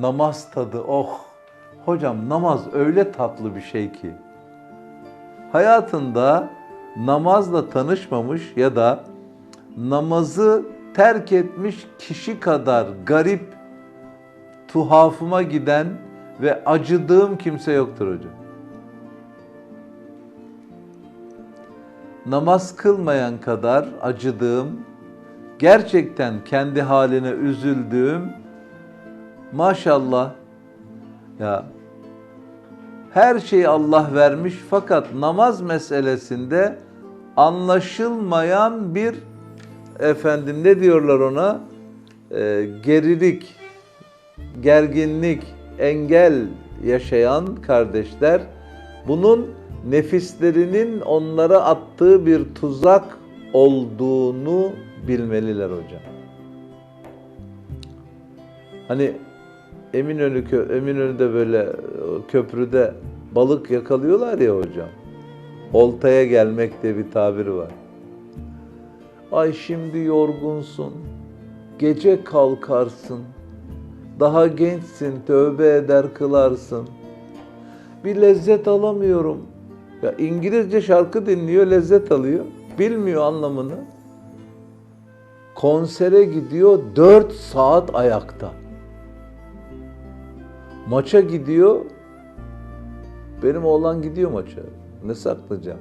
Namaz tadı oh. Hocam namaz öyle tatlı bir şey ki. Hayatında namazla tanışmamış ya da namazı terk etmiş kişi kadar garip, tuhafıma giden ve acıdığım kimse yoktur hocam. Namaz kılmayan kadar acıdığım, gerçekten kendi haline üzüldüğüm, maşallah ya her şeyi Allah vermiş fakat namaz meselesinde anlaşılmayan bir efendim ne diyorlar ona Ee, gerilik, gerginlik, engel yaşayan kardeşler bunun nefislerinin onlara attığı bir tuzak olduğunu bilmeliler hocam. Hani Eminönü Eminönü'de böyle köprüde balık yakalıyorlar ya hocam. Oltaya gelmek diye bir tabiri var. Ay şimdi yorgunsun. Gece kalkarsın. Daha gençsin, tövbe eder kılarsın. Bir lezzet alamıyorum. Ya İngilizce şarkı dinliyor, lezzet alıyor. Bilmiyor anlamını. Konsere gidiyor 4 saat ayakta. Maça gidiyor. Benim oğlan gidiyor maça. Ne saklayacağım?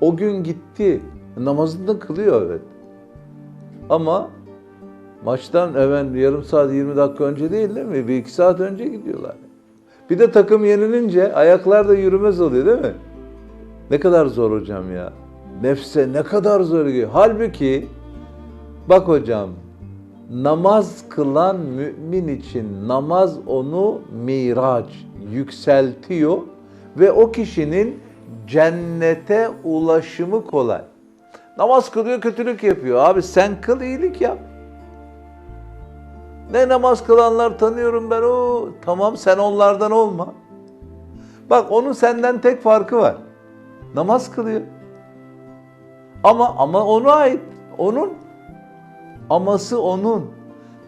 O gün gitti. Namazını kılıyor evet. Ama maçtan hemen yarım saat 20 dakika önce değil değil mi? Bir iki saat önce gidiyorlar. Bir de takım yenilince ayaklar da yürümez oluyor değil mi? Ne kadar zor hocam ya. Nefse ne kadar zor geliyor. Halbuki bak hocam namaz kılan mümin için namaz onu miraç yükseltiyor ve o kişinin cennete ulaşımı kolay. Namaz kılıyor kötülük yapıyor. Abi sen kıl iyilik yap. Ne namaz kılanlar tanıyorum ben o. Tamam sen onlardan olma. Bak onun senden tek farkı var. Namaz kılıyor. Ama ama ona ait. Onun aması onun.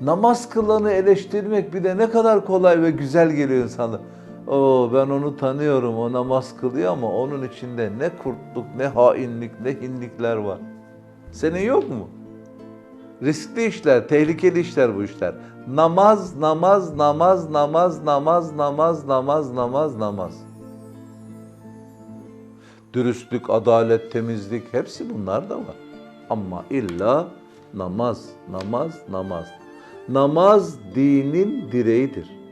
Namaz kılanı eleştirmek bir de ne kadar kolay ve güzel geliyor insana. Oo ben onu tanıyorum. O namaz kılıyor ama onun içinde ne kurtluk, ne hainlik, ne hinlikler var. Senin yok mu? Riskli işler, tehlikeli işler bu işler. Namaz, namaz, namaz, namaz, namaz, namaz, namaz, namaz, namaz. Dürüstlük, adalet, temizlik hepsi bunlar da var. Ama illa namaz, namaz, namaz. Namaz dinin direğidir.